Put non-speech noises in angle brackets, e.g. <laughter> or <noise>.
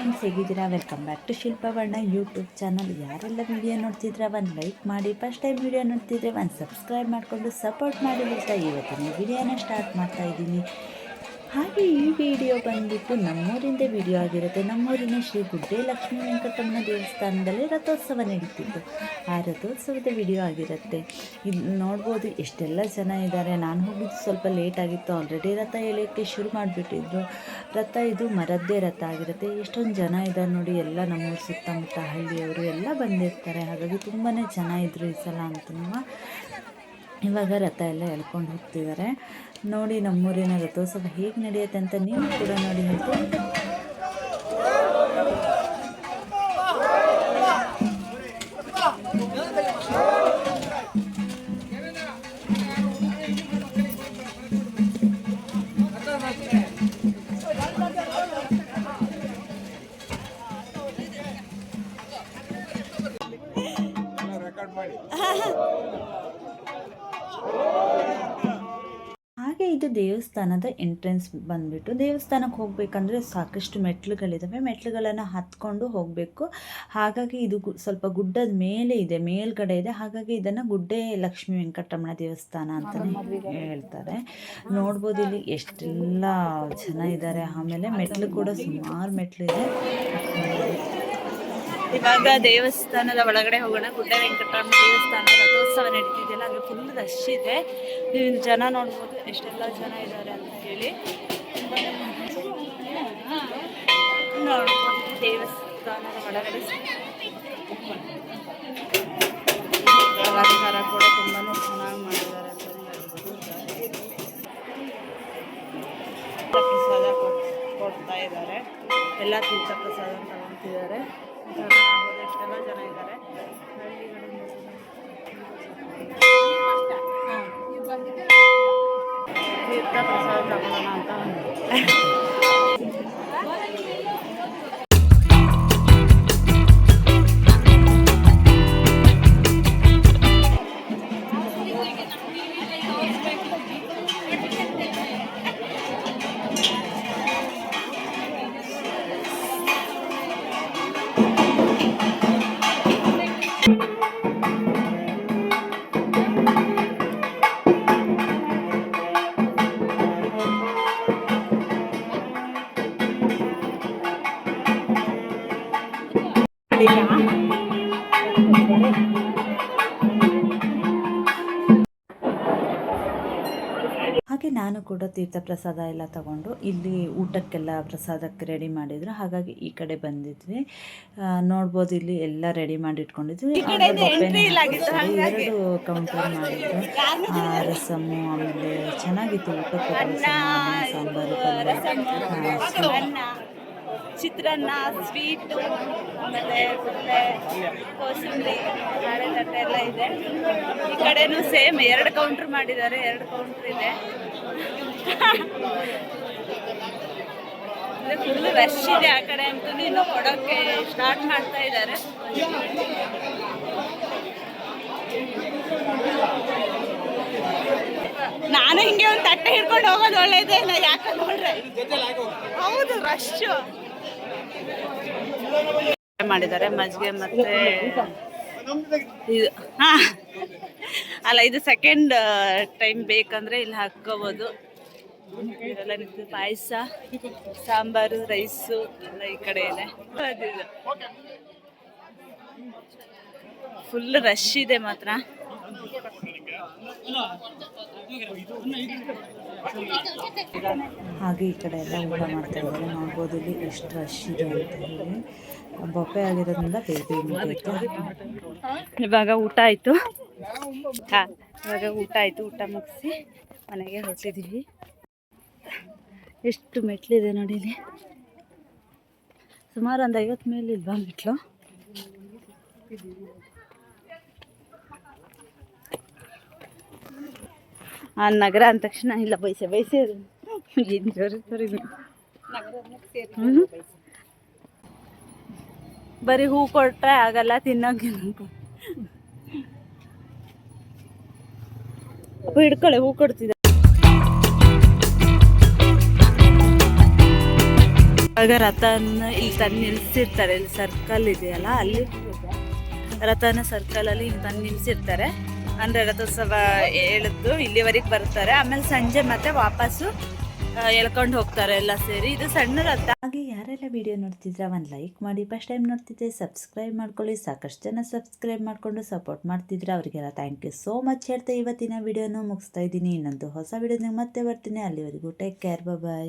Friends ಹೇಗಿದ್ದೀರಾ? Welcome back to Shilpavarna YouTube channel ಯಾರೆಲ್ಲ video ನೋಡ್ತಿದ್ರೆ ಒಂದು ಲೈಕ್ ಮಾಡಿ. ಫಸ್ಟ್ ಟೈಮ್ ವಿಡಿಯೋ ನೋಡ್ತಿದ್ರೆ ಒಂದು ಸಬ್ಸ್ಕ್ರೈಬ್ ಮಾಡಿಕೊಂಡು ಸಪೋರ್ಟ್ ಮಾಡಿ ಇವತ್ತಿನ ವಿಡಿಯೋನ ಸ್ಟಾರ್ಟ್ ಮಾಡ್ತಾ ಇದ್ದೀನಿ. ಹಾಗೆ ಈ ವಿಡಿಯೋ ಬಂದ್ಬಿಟ್ಟು ನಮ್ಮೂರಿಂದ ವಿಡಿಯೋ ಆಗಿರುತ್ತೆ. ನಮ್ಮೂರಿನ ಶ್ರೀ ಗುಡ್ಡೆ ಲಕ್ಷ್ಮೀ ವೆಂಕಟಮ್ಮನ ದೇವಸ್ಥಾನದಲ್ಲಿ ರಥೋತ್ಸವ ನಡೀತಿತ್ತು. ಆ ರಥೋತ್ಸವದ ವಿಡಿಯೋ ಆಗಿರುತ್ತೆ. ಇದು ನೋಡ್ಬೋದು, ಎಷ್ಟೆಲ್ಲ ಜನ ಇದ್ದಾರೆ. ನಾನು ಹೋಗಿದ್ದು ಸ್ವಲ್ಪ ಲೇಟ್ ಆಗಿತ್ತು. ಆಲ್ರೆಡಿ ರಥ ಎಳೆಯೋಕ್ಕೆ ಶುರು ಮಾಡಿಬಿಟ್ಟಿದ್ರು. ರಥ ಇದು ಮರದ್ದೇ ರಥ ಆಗಿರುತ್ತೆ. ಎಷ್ಟೊಂದು ಜನ ಇದ್ದಾರೆ ನೋಡಿ. ಎಲ್ಲ ನಮ್ಮೂರು ಸುತ್ತಮುತ್ತ ಹಳ್ಳಿಯವರು ಎಲ್ಲ ಬಂದಿರ್ತಾರೆ. ಹಾಗಾಗಿ ತುಂಬಾ ಜನ ಇದ್ದರು ಈ ಸಲ ಅಂತ ಇವಾಗ ರಥ ಎಲ್ಲ ಎಳ್ಕೊಂಡು ಹೋಗ್ತಿದ್ದಾರೆ. ನೋಡಿ ನಮ್ಮೂರಿನ ರಥೋತ್ಸವ ಹೇಗೆ ನಡೆಯುತ್ತೆ ಅಂತ ನೀವು ಕೂಡ ನೋಡಿ ಹೇಳ್ತೀನಿ ಹಾಗೆ <laughs> ಇದು ದೇವಸ್ಥಾನದ ಎಂಟ್ರೆನ್ಸ್ ಬಂದ್ಬಿಟ್ಟು ದೇವಸ್ಥಾನಕ್ಕೆ ಹೋಗಬೇಕಂದ್ರೆ ಸಾಕಷ್ಟು ಮೆಟ್ಲುಗಳಿದ್ದಾವೆ ಮೆಟ್ಲುಗಳನ್ನು ಹತ್ಕೊಂಡು ಹೋಗಬೇಕು. ಹಾಗಾಗಿ ಇದು ಸ್ವಲ್ಪ ಗುಡ್ಡದ ಮೇಲೆ ಇದೆ ಮೇಲ್ಗಡೆ ಇದೆ. ಹಾಗಾಗಿ ಇದನ್ನು ಗುಡ್ಡೆ ಲಕ್ಷ್ಮೀ ವೆಂಕಟರಮಣ ದೇವಸ್ಥಾನ ಅಂತ ಹೇಳ್ತಾರೆ. ನೋಡ್ಬೋದು ಇಲ್ಲಿ ಎಷ್ಟೆಲ್ಲ ಜನ ಇದ್ದಾರೆ ಆಮೇಲೆ ಮೆಟ್ಲು ಕೂಡ ಸುಮಾರು ಮೆಟ್ಲು ಇದೆ. ಇವಾಗ ದೇವಸ್ಥಾನದ ಒಳಗಡೆ ಹೋಗೋಣ, ಗುಡ್ಡ ವೆಂಕಟರಮಣ ದೇವಸ್ಥಾನ ರಥೋತ್ಸವ ನಡೀತಿದೆಯಲ್ಲ ಅಲ್ಲಿ ಫುಲ್ ರಶ್ ಇದೆ. ನೀವು ಜನ ನೋಡ್ಬೋದು, ಎಷ್ಟೆಲ್ಲ ಜನ ಇದ್ದಾರೆ ಅಂತ ಹೇಳಿ. ನೋಡ್ಬೋದು, ದೇವಸ್ಥಾನದ ಒಳಗಡೆ. ಅಲಂಕಾರ ಕೂಡ ತುಂಬಾ ಚೆನ್ನಾಗಿ ಮಾಡಿದ್ದಾರೆ ಅಂತ ಪ್ರಸಾದ ಕೊಡ್- ಕೊಡ್ತಾ ಇದ್ದಾರೆ. ಎಲ್ಲ ತೀರ್ಥ ಪ್ರಸಾದ ತಗೊಳ್ತಿದ್ದಾರೆ Yeah. ಹಾಗೆ ನಾನು ಕೂಡ ತೀರ್ಥ ಪ್ರಸಾದ ಎಲ್ಲ ತಗೊಂಡು ಇಲ್ಲಿ ಊಟಕ್ಕೆಲ್ಲ ಪ್ರಸಾದಕ್ಕೆ ರೆಡಿ ಮಾಡಿದ್ರು. ಹಾಗಾಗಿ ಈ ಕಡೆ ಬಂದಿದ್ವಿ. ನೋಡ್ಬೋದು ಇಲ್ಲಿ ಎಲ್ಲ ರೆಡಿ ಮಾಡಿ ಇಟ್ಕೊಂಡಿದ್ವಿ. ಎರಡು ಕೌಂಟರ್ ಮಾಡಿದ್ರು. ರಸಮು ರಸಮ್ಮು ಆಮೇಲೆ ಚೆನ್ನಾಗಿತ್ತು ಊಟಕ್ಕೆ ಸಾಂಬಾರು ಪಲ್ಯ. ಚಿತ್ರಾನ್ನ ಸ್ವೀಟು ಆಮೇಲೆ ಮತ್ತೆ ಕೋಸಂಬರಿ ಬಾಳೆ ತಟ್ಟೆ ಎಲ್ಲ ಇದೆ. ಈ ಕಡೆನೂ ಸೇಮ್ ಎರಡು ಕೌಂಟ್ರ್ ಮಾಡಿದ್ದಾರೆ ಎರಡು ಕೌಂಟ್ರ್ ಇದೆ. ಫುಲ್ ರಶ್ ಇದೆ ಆ ಕಡೆ ಅಂತೂ ಇನ್ನು ಕೊಡೋಕ್ಕೆ ಸ್ಟಾರ್ಟ್ ಮಾಡ್ತಾ ಇದ್ದಾರೆ. ನಾನು ಹಿಂಗೆ ಒಂದು ತಟ್ಟೆ ಹಿಡ್ಕೊಂಡು ಹೋಗೋದು ಒಳ್ಳೇದೇ ನಾ ಯಾಕೆ ನೋಡ್ರೆ ಹೌದು ರಶ್ ಮಾಡಿದ್ದಾರೆ ಮಜ್ಜಿಗೆ ಮತ್ತೆ ಇದು ಹಾ. ಅಲ್ಲ ಇದು ಸೆಕೆಂಡ್ ಟೈಮ್ ಬೇಕಂದ್ರೆ ಇಲ್ಲಿ ಹಾಕೋಬೋದು ಇದೆಲ್ಲ ನಿಮ್ದು ಪಾಯಸ ಸಾಂಬಾರು ರೈಸು ಎಲ್ಲ ಈ ಕಡೆ ಇದೆ. ಫುಲ್ ರಶ್ ಇದೆ ಮಾತ್ರ. ಹಾಗೆ ಈ ಕಡೆ ಎಲ್ಲ ಊಟ ಮಾಡ್ತಾ ಇದ್ದಾರೆ. ನೋಡ್ಬೋದು ಇಲ್ಲಿ ಎಷ್ಟು ರಶ್ ಇದೆ ಅಂತ ಹೇಳಿ. ಬೊಪ್ಪೆ ಆಗಿರೋದ್ರಿಂದ ಬೇಗ ಇವಾಗ ಊಟ ಆಯಿತು. ಹಾಂ, ಇವಾಗ ಊಟ ಆಯಿತು. ಊಟ ಮುಗಿಸಿ ಮನೆಗೆ ಹೊರಟಿದ್ದೀವಿ. ಎಷ್ಟು ಮೆಟ್ಲಿದೆ ನೋಡಿ ಇಲ್ಲಿ. ಸುಮಾರು ಒಂದು ಐವತ್ತು ಮೇಲೆ ಇಲ್ವಾ ಮೆಟ್ಲು? ಆ ನಗರ ಅಂದ ತಕ್ಷಣ, ಇಲ್ಲ ಬೈಸೆ ಬೈಸೆ. ಬರೀ ಹೂ ಕೊಟ್ಟರೆ ಆಗಲ್ಲ, ತಿನ್ನೋಕೆ ಹಿಡ್ಕೊಳ್ಳೆ, ಹೂ ಕೊಡ್ತಿದ್ದೆ ರಥನ ಇಲ್ಲಿ ತಂದು ನಿಲ್ಸಿರ್ತಾರೆ, ಇಲ್ಲಿ ಸರ್ಕಲ್ ಇದೆಯಲ್ಲ, ಅಲ್ಲಿ ರಥನ ಸರ್ಕಲಲ್ಲಿ ಇಲ್ಲಿ ತಂದು ನಿಲ್ಸಿರ್ತಾರೆ. ಅಂದರೆ ರಥೋತ್ಸವ ಎಳೆದು ಇಲ್ಲಿವರೆಗೆ ಬರ್ತಾರೆ. ಆಮೇಲೆ ಸಂಜೆ ಮತ್ತೆ ವಾಪಸ್ಸು ಎಳ್ಕೊಂಡು ಹೋಗ್ತಾರೆ ಎಲ್ಲ ಸೇರಿ. ಇದು ಸಣ್ಣ ರಥ. ಹಾಗೆ ಯಾರೆಲ್ಲ ವಿಡಿಯೋ ನೋಡ್ತಿದ್ರೆ ಒಂದು ಲೈಕ್ ಮಾಡಿ. ಫಸ್ಟ್ ಟೈಮ್ ನೋಡ್ತಿದ್ದೆ ಸಬ್ಸ್ಕ್ರೈಬ್ ಮಾಡ್ಕೊಳ್ಳಿ. ಸಾಕಷ್ಟು ಜನ ಸಬ್ಸ್ಕ್ರೈಬ್ ಮಾಡಿಕೊಂಡು ಸಪೋರ್ಟ್ ಮಾಡ್ತಿದ್ರೆ ಅವರಿಗೆಲ್ಲ ಥ್ಯಾಂಕ್ ಯು ಸೋ ಮಚ್ ಹೇಳ್ತಾ ಇವತ್ತಿನ ವಿಡಿಯೋನು ಮುಗಿಸ್ತಾ ಇದ್ದೀನಿ. ಇನ್ನೊಂದು ಹೊಸ ವಿಡಿಯೋನ ಮತ್ತೆ ಬರ್ತೀನಿ. ಅಲ್ಲಿವರೆಗೂ ಟೇಕ್ ಕೇರ್ ಬಾಯ್